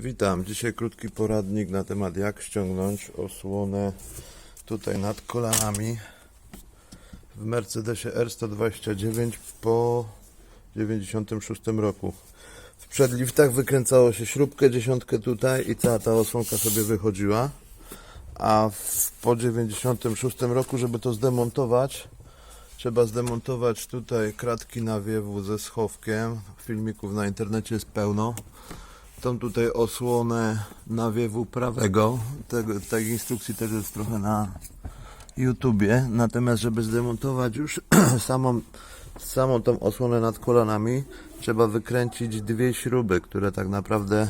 Witam. Dzisiaj krótki poradnik na temat jak ściągnąć osłonę tutaj nad kolanami w Mercedesie R129 po 96 roku. W przedliftach wykręcało się śrubkę dziesiątkę tutaj i cała ta osłonka sobie wychodziła. A w, po 96 roku, żeby to zdemontować, trzeba zdemontować tutaj kratki nawiewu ze schowkiem. Filmików na internecie jest pełno tą tutaj osłonę nawiewu prawego. Tego, tej instrukcji też jest trochę na YouTubie. Natomiast, żeby zdemontować już samą, samą tą osłonę nad kolanami, trzeba wykręcić dwie śruby, które tak naprawdę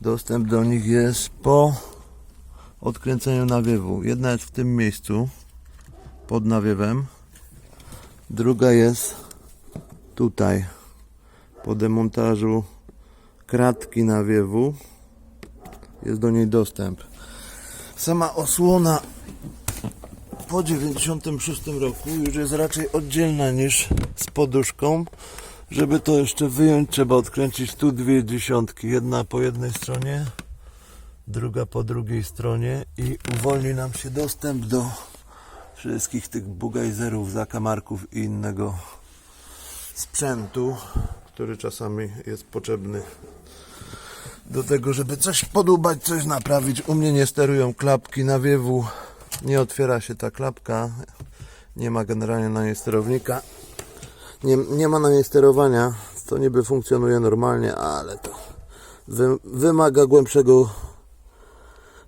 dostęp do nich jest po odkręceniu nawiewu. Jedna jest w tym miejscu, pod nawiewem. Druga jest tutaj, po demontażu kratki nawiewu jest do niej dostęp. Sama osłona po 96 roku już jest raczej oddzielna niż z poduszką. Żeby to jeszcze wyjąć, trzeba odkręcić tu dwie dziesiątki. Jedna po jednej stronie, druga po drugiej stronie i uwolni nam się dostęp do wszystkich tych bugajzerów, zakamarków i innego sprzętu, który czasami jest potrzebny do tego, żeby coś podubać, coś naprawić. U mnie nie sterują klapki nawiewu, nie otwiera się ta klapka, nie ma generalnie na niej sterownika, nie, nie ma na niej sterowania, to niby funkcjonuje normalnie, ale to wy, wymaga głębszego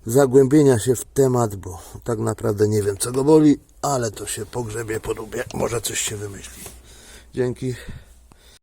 zagłębienia się w temat, bo tak naprawdę nie wiem co go boli, ale to się pogrzebie, podubie, może coś się wymyśli. Dzięki.